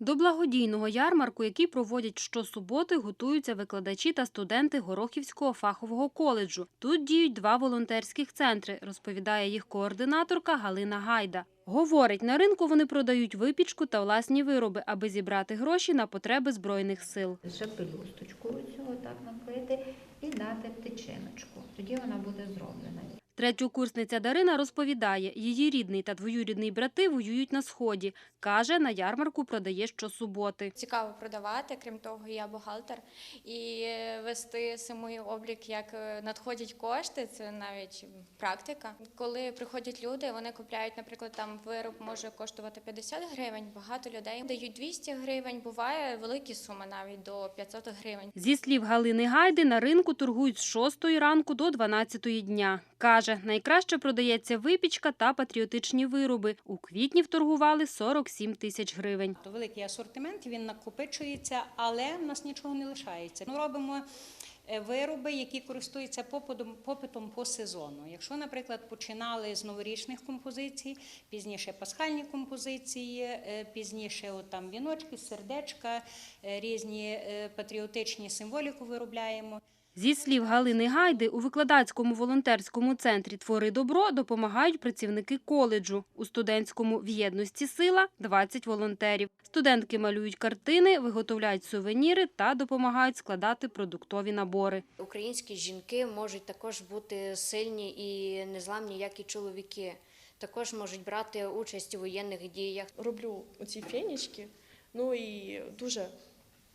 До благодійного ярмарку, який проводять щосуботи, готуються викладачі та студенти Горохівського фахового коледжу. Тут діють два волонтерських центри, розповідає їх координаторка Галина Гайда. Говорить, на ринку вони продають випічку та власні вироби, аби зібрати гроші на потреби Збройних сил. Ще пелюсточку оцю так накрити і дати птичиночку. Тоді вона буде зроблена. Третьокурсниця Дарина розповідає, її рідний та двоюрідний брати воюють на Сході. Каже, на ярмарку продає щосуботи. Цікаво продавати. Крім того, я бухгалтер і вести самий облік, як е, надходять кошти. Це навіть практика. Коли приходять люди, вони купляють, наприклад, там вироб може коштувати 50 гривень. Багато людей дають 200 гривень. Буває великі суми навіть до 500 гривень. Зі слів Галини Гайди, на ринку торгують з 6 ранку до 12 дня. Каже, найкраще продається випічка та патріотичні вироби. У квітні вторгували 47 тисяч гривень. Великий асортимент, він накопичується, але в нас нічого не лишається. Ми робимо е, вироби, які користуються попитом, попитом по сезону. Якщо, наприклад, починали з новорічних композицій, пізніше пасхальні композиції, е, пізніше от там віночки, сердечка, е, різні патріотичні символіку виробляємо. Зі слів Галини Гайди, у викладацькому волонтерському центрі Твори добро допомагають працівники коледжу. У студентському в єдності сила 20 волонтерів. Студентки малюють картини, виготовляють сувеніри та допомагають складати продуктові набори. Українські жінки можуть також бути сильні і незламні, як і чоловіки. Також можуть брати участь у воєнних діях. роблю оці фенічки, ну і дуже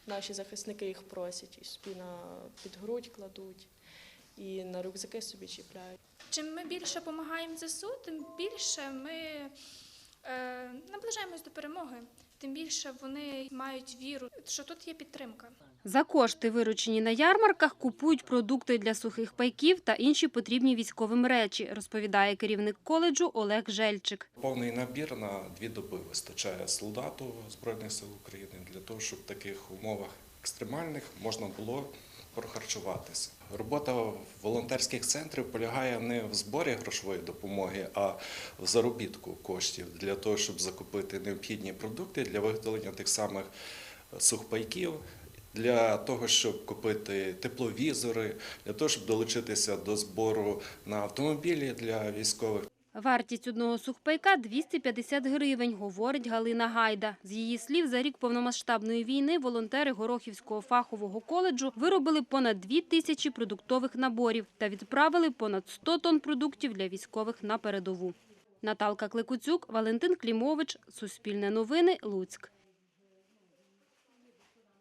наші захисники їх просять, і собі на під грудь кладуть, і на рюкзаки собі чіпляють. Чим ми більше допомагаємо ЗСУ, тим більше ми е, наближаємось до перемоги, тим більше вони мають віру, що тут є підтримка. За кошти, виручені на ярмарках, купують продукти для сухих пайків та інші потрібні військовим речі, розповідає керівник коледжу Олег Жельчик. Повний набір на дві доби вистачає солдату Збройних сил України для того, щоб в таких умовах екстремальних можна було прохарчуватися. Робота волонтерських центрів полягає не в зборі грошової допомоги, а в заробітку коштів для того, щоб закупити необхідні продукти для виготовлення тих самих сухпайків. Для того, щоб купити тепловізори, для того, щоб долучитися до збору на автомобілі для військових. Вартість одного сухпайка – 250 гривень, говорить Галина Гайда. З її слів, за рік повномасштабної війни волонтери Горохівського фахового коледжу виробили понад 2 тисячі продуктових наборів та відправили понад 100 тонн продуктів для військових на передову. Наталка Кликуцюк, Валентин Клімович, Суспільне новини, Луцьк.